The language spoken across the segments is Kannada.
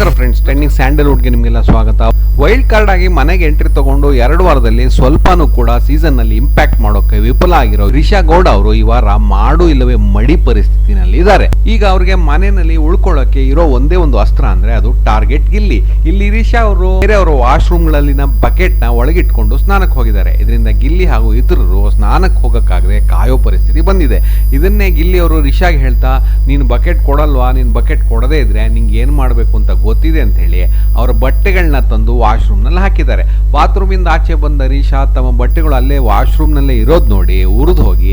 ನಮಸ್ಕಾರ ಫ್ರೆಂಡ್ಸ್ ಟ್ರೆಂಡಿಂಗ್ ಸ್ಯಾಂಡಲ್ವುಡ್ಗೆ ನಿಮಗೆಲ್ಲ ಸ್ವಾಗತ. ವೈಲ್ಡ್ ಕಾರ್ಡ್ ಆಗಿ ಮನೆಗೆ ಎಂಟ್ರಿ ತಗೊಂಡು ಎರಡು ವಾರದಲ್ಲಿ ಸ್ವಲ್ಪನೂ ಕೂಡ ಸೀಸನ್ನಲ್ಲಿ ಇಂಪ್ಯಾಕ್ಟ್ ಮಾಡೋಕೆ ವಿಫಲ ಆಗಿರೋ ರಿಷಾ ಗೌಡ ಅವರು ಈ ವಾರ ಮಾಡು ಇಲ್ಲವೇ ಮಡಿ ಪರಿಸ್ಥಿತಿನಲ್ಲಿ ಇದ್ದಾರೆ. ಈಗ ಅವ್ರಿಗೆ ಮನೆಯಲ್ಲಿ ಉಳ್ಕೊಳ್ಳೋಕೆ ಇರೋ ಒಂದೇ ಒಂದು ಅಸ್ತ್ರ ಅಂದ್ರೆ ಅದು ಟಾರ್ಗೆಟ್ ಗಿಲ್ಲಿ. ಇಲ್ಲಿ ರಿಷಾ ಅವರು ಬೇರೆ ಅವರ ವಾಶ್ರೂಮ್ ಗಳಲ್ಲಿನ ಬಕೆಟ್ನ ಒಳಗಿಟ್ಕೊಂಡು ಸ್ನಾನಕ್ಕೆ ಹೋಗಿದ್ದಾರೆ. ಇದರಿಂದ ಗಿಲ್ಲಿ ಹಾಗೂ ಇತರರು ಸ್ನಾನಕ್ಕೆ ಹೋಗಕ್ಕಾಗದೆ ಕಾಯೋ ಪರಿಸ್ಥಿತಿ ಬಂದಿದೆ. ಇದನ್ನೇ ಗಿಲ್ಲಿ ಅವರು ರಿಷಾಗೆ ಹೇಳ್ತಾ, ನೀನು ಬಕೆಟ್ ಕೊಡಲ್ವಾ? ನೀನು ಬಕೆಟ್ ಕೊಡದೇ ಇದ್ರೆ ನಿಂಗೆ ಏನು ಮಾಡಬೇಕು? ಅಂತ ಗೊತ್ತಿದೆ ಅಂತ ಹೇಳಿ ಅವರ ಬಟ್ಟೆಗಳನ್ನ ತಂದು ವಾಶ್ರೂಮ್ನಲ್ಲಿ ಹಾಕಿದ್ದಾರೆ. ಬಾತ್ರೂಮಿಂದ ಆಚೆ ಬಂದ ರೀಶಾ ತಮ್ಮ ಬಟ್ಟೆಗಳು ಅಲ್ಲೇ ವಾಶ್ರೂಮ್ನಲ್ಲೇ ಇರೋದು ನೋಡಿ, ಉರಿದು ಹೋಗಿ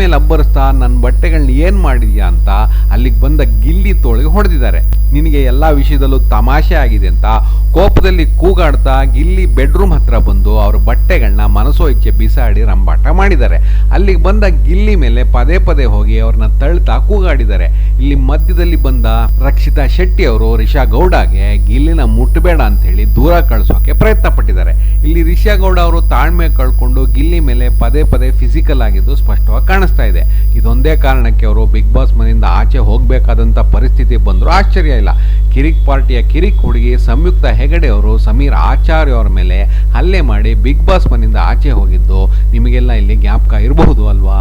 ಮೇಲೆ ಅಬ್ಬರಿಸ್ತಾ ನನ್ನ ಬಟ್ಟೆಗಳನ್ನ ಏನು ಮಾಡಿದ್ಯಾ? ಅಂತ ಅಲ್ಲಿಗೆ ಬಂದ ಗಿಲ್ಲಿ ತೋಳಿಗೆ ಹೊಡೆದಿದ್ದಾರೆ. ನಿನಗೆ ಎಲ್ಲ ವಿಷಯದಲ್ಲೂ ತಮಾಷೆ ಆಗಿದೆ ಅಂತ ಕೋಪದಲ್ಲಿ ಕೂಗಾಡ್ತಾ ಗಿಲ್ಲಿ ಬೆಡ್ರೂಮ್ ಹತ್ರ ಬಂದು ಅವ್ರ ಬಟ್ಟೆಗಳನ್ನ ಮನಸೋ ಇಚ್ಛೆ ಬಿಸಾಡಿ ರಂಬಾಟ ಮಾಡಿದ್ದಾರೆ. ಅಲ್ಲಿಗೆ ಬಂದ ಗಿಲ್ಲಿ ಮೇಲೆ ಪದೇ ಪದೇ ಹೋಗಿ ಅವ್ರನ್ನ ತಳ್ತಾ ಕೂಗಾಡಿದ್ದಾರೆ. ಇಲ್ಲಿ ಮಧ್ಯದಲ್ಲಿ ಬಂದ ರಕ್ಷಿತಾ ಶೆಟ್ಟಿ ಅವರು ರಿಷಾ ಗೌಡಗೆ ಗಿಲ್ಲಿನ ಮುಟ್ಟಬೇಡ ಅಂತ ಹೇಳಿ ದೂರ ಕಳಿಸೋಕೆ ಪ್ರಯತ್ನ ಪಟ್ಟಿದ್ದಾರೆ ಇಲ್ಲಿ ರಿಷಾಗೌಡ ಅವರು ತಾಳ್ಮೆ ಕಳ್ಕೊಂಡು ಗಿಲ್ಲಿ ಮೇಲೆ ಪದೇ ಪದೇ ಫಿಸಿಕಲ್ ಆಗಿದ್ದು ಸ್ಪಷ್ಟವಾಗಿ ಕಾಣಿಸ್ತಾ ಇದೆ. ಇದೊಂದೇ ಕಾರಣಕ್ಕೆ ಅವರು ಬಿಗ್ ಬಾಸ್ ಮನೆಯಿಂದ ಆಚೆ ಹೋಗಬೇಕಾದಂಥ ಪರಿಸ್ಥಿತಿ ಬಂದರೂ. ಆಶ್ಚರ್ಯ ಇಲ್ಲ. ಕಿರಿಕ್ ಪಾರ್ಟಿಯ ಕಿರಿಕ್ ಹುಡುಗಿ ಸಂಯುಕ್ತ ಹೆಗಡೆ ಅವರು ಸಮೀರ್ ಆಚಾರ್ಯ ಅವರ ಮೇಲೆ ಹಲ್ಲೆ ಮಾಡಿ ಬಿಗ್ ಬಾಸ್ ಮನೆಯಿಂದ ಆಚೆ ಹೋಗಿದ್ದು. ನಿಮಗೆಲ್ಲ ಇಲ್ಲಿ ಜ್ಞಾಪಕ ಇರಬಹುದು ಅಲ್ವಾ?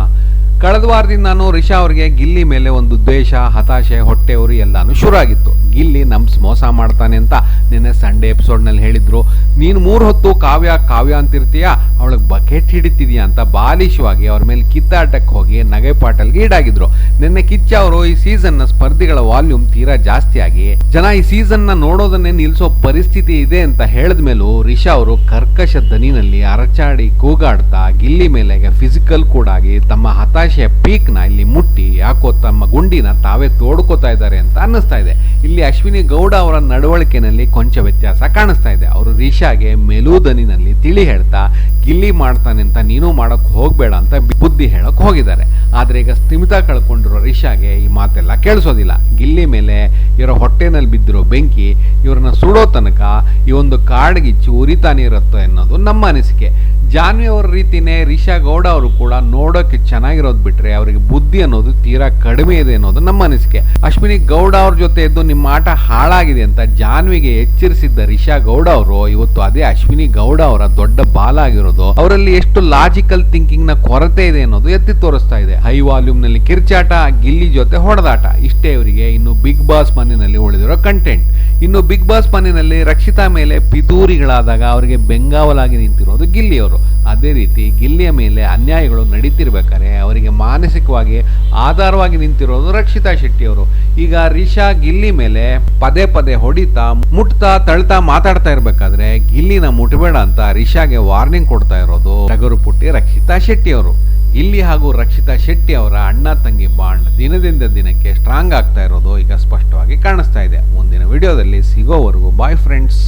ಕಳೆದ ವಾರದಿಂದ ನಾನು ರಿಷಾ ಅವರಿಗೆ ಗಿಲ್ಲಿ ಮೇಲೆ ಒಂದು ದ್ವೇಷ, ಹತಾಶೆ, ಹೊಟ್ಟೆ ಉರಿ ಎಲ್ಲಾನು ಶುರು ಆಗಿತ್ತು ಗಿಲ್ಲಿ ನಮ್ಸ್ ಮೋಸ ಮಾಡ್ತಾನೆ ಅಂತ ನಿನ್ನೆ ಸಂಡೇ ಎಪಿಸೋಡ್ನಲ್ಲಿ ಹೇಳಿದ್ರು. ನೀನು ಮೂರು ಹೊತ್ತು ಕಾವ್ಯ ಕಾವ್ಯ ಅಂತಿರ್ತೀಯ, ಅವಳಿಗೆ ಬಕೆಟ್ ಹಿಡಿತಿದ್ಯಾ ಅಂತ ಬಾಲಿಶವಾಗಿ ಅವ್ರ ಮೇಲೆ ಕಿತ್ತಾಟಕ್ಕೆ ಹೋಗಿ ನಗೆ ಪಾಟಲ್ಗೆ ಈಡಾಗಿದ್ರು. ನಿನ್ನೆ ಕಿಚ್ಚ ಅವರು ಈ ಸೀಸನ್ನ ಸ್ಪರ್ಧಿಗಳ ವಾಲ್ಯೂಮ್ ತೀರಾ ಜಾಸ್ತಿ ಆಗಿ, ಜನ ಈ ಸೀಸನ್ನ ನೋಡೋದನ್ನೇ ನಿಲ್ಲಿಸೋ ಪರಿಸ್ಥಿತಿ ಇದೆ ಅಂತ ಹೇಳಿದ ಮೇಲೂ ರಿಷಾ ಅವರು ಕರ್ಕಶ ದನಿನಲ್ಲಿ ಅರಚಾಡಿ ಕೂಗಾಡ್ತಾ ಗಿಲ್ಲಿ ಮೇಲೆ ಫಿಸಿಕಲ್ ಕೂಡ ಆಗಿ ತಮ್ಮ ಹತಾಶೆಯ ಪೀಕ್ನ ಇಲ್ಲಿ ಮುಟ್ಟಿ ಯಾಕೋ ತಮ್ಮ ಗುಂಡಿನ ತಾವೇ ತೋಡ್ಕೋತಾ ಇದ್ದಾರೆ ಅಂತ ಅನ್ನಿಸ್ತಾ ಇದೆ. ಇಲ್ಲಿ ಅಶ್ವಿನಿ ಗೌಡ ಅವರ ನಡವಳಿಕೆನಲ್ಲಿ ಕೊಂಚ ವ್ಯತ್ಯಾಸ ಕಾಣಿಸ್ತಾ ಇದೆ. ಅವರು ರಿಷಾಗೆ ಮೆಲೂದನಿನಲ್ಲಿ ತಿಳಿ ಹೇಳ್ತಾ, ಗಿಲ್ಲಿ ಮಾಡ್ತಾನೆ ಅಂತ ನೀನು ಮಾಡೋಕ್ಕೆ ಹೋಗಬೇಡ ಅಂತ ಬುದ್ಧಿ ಹೇಳಕ್ ಹೋಗಿದ್ದಾರೆ. ಆದರೆ ಈಗ ಸ್ಥಿಮಿತ ಕಳ್ಕೊಂಡಿರೋ ರಿಷಾಗೆ ಈ ಮಾತೆಲ್ಲ ಕೇಳಿಸೋದಿಲ್ಲ. ಗಿಲ್ಲಿ ಮೇಲೆ ಇವರ ಹೊಟ್ಟೆನಲ್ಲಿ ಬಿದ್ದಿರೋ ಬೆಂಕಿ, ಇವರನ್ನ ಸುಡೋ ತನಕ ಈ ಒಂದು ಕಾಡ್ಗಿಚ್ಚು ಉರಿತಾನೆ ಇರುತ್ತೋ ಅನ್ನೋದು ನಮ್ಮ ಅನಿಸಿಕೆ. ಜಾನ್ವಿ ಅವ್ರ ರೀತಿನೇ ರಿಷಾ ಗೌಡ ಅವರು ಕೂಡ ನೋಡೋಕೆ ಚೆನ್ನಾಗಿರೋದು ಬಿಟ್ರೆ ಅವರಿಗೆ ಬುದ್ಧಿ ಅನ್ನೋದು ತೀರಾ ಕಡಿಮೆ ಇದೆ ಅನ್ನೋದು ನಮ್ಮ ಅನಿಸಿಕೆ. ಅಶ್ವಿನಿ ಗೌಡ ಅವ್ರ ಜೊತೆ ಇದ್ದು ನಿಮ್ಮ ಆಟ ಹಾಳಾಗಿದೆ ಅಂತ ಜಾನ್ವಿಗೆ ಎಚ್ಚರಿಸಿದ್ದ ರಿಷಾ ಗೌಡ ಅವರು, ಇವತ್ತು ಅದೇ ಅಶ್ವಿನಿ ಗೌಡ ಅವರ ದೊಡ್ಡ ಬಾಲ ಆಗಿರೋದು, ಅವರಲ್ಲಿ ಎಷ್ಟು ಲಾಜಿಕಲ್ ಥಿಂಕಿಂಗ್ನ ಕೊರತೆ ಇದೆ ಅನ್ನೋದು ಎತ್ತಿ ತೋರಿಸ್ತಾ ಇದೆ. ಹೈ ವಾಲ್ಯೂಮ್ನಲ್ಲಿ ಕಿರ್ಚಾಟ, ಗಿಲ್ಲಿ ಜೊತೆ ಹೊಡೆದಾಟ. ಇಷ್ಟೇ ಇವರಿಗೆ ಇನ್ನು ಬಿಗ್ ಬಾಸ್ ಮನೆಯಲ್ಲಿ ಉಳಿದಿರೋ ಕಂಟೆಂಟ್ ಇನ್ನು ಬಿಗ್ ಬಾಸ್ ಮನೆಯಲ್ಲಿ ರಕ್ಷಿತಾ ಮೇಲೆ ಪಿತೂರಿಗಳಾದಾಗ ಅವರಿಗೆ ಬೆಂಗಾವಲಾಗಿ ನಿಂತಿರೋದು ಗಿಲ್ಲಿ ಅವರು ಅದೇ ರೀತಿ ಗಿಲ್ಲಿಯ ಮೇಲೆ ಅನ್ಯಾಯಗಳು ನಡೀತಿರ್ಬೇಕಾದ್ರೆ ಅವರಿಗೆ ಮಾನಸಿಕವಾಗಿ ಆಧಾರವಾಗಿ ನಿಂತಿರೋದು ರಕ್ಷಿತಾ ಶೆಟ್ಟಿ ಅವರು ಈಗ ರಿಷಾ ಗಿಲ್ಲಿ ಮೇಲೆ ಪದೇ ಪದೇ ಹೊಡಿತಾ, ಮುಟ್ತಾ, ತಳ್ತಾ ಮಾತಾಡ್ತಾ ಇರ್ಬೇಕಾದ್ರೆ ಗಿಲ್ಲಿನ ಮುಟ್ಬೇಡ ಅಂತ ರಿಷಾಗೆ ವಾರ್ನಿಂಗ್ ಕೊಡ್ತಾ ಇರೋದು ಟಗರು ಪುಟ್ಟಿ ರಕ್ಷಿತಾ ಶೆಟ್ಟಿ ಅವರು ಇಲ್ಲಿ ಹಾಗೂ ರಕ್ಷಿತಾ ಶೆಟ್ಟಿ ಅವರ ಅಣ್ಣ ತಂಗಿ ಬಾಂಡ್ ದಿನದಿಂದ ದಿನಕ್ಕೆ ಸ್ಟ್ರಾಂಗ್ ಆಗ್ತಾ ಇರೋದು ಈಗ ಸ್ಪಷ್ಟವಾಗಿ ಕಾಣಿಸ್ತಾ ಇದೆ. ಮುಂದಿನ ವಿಡಿಯೋದಲ್ಲಿ ಸಿಗೋವರೆಗೂ ಬಾಯ್ ಫ್ರೆಂಡ್ಸ್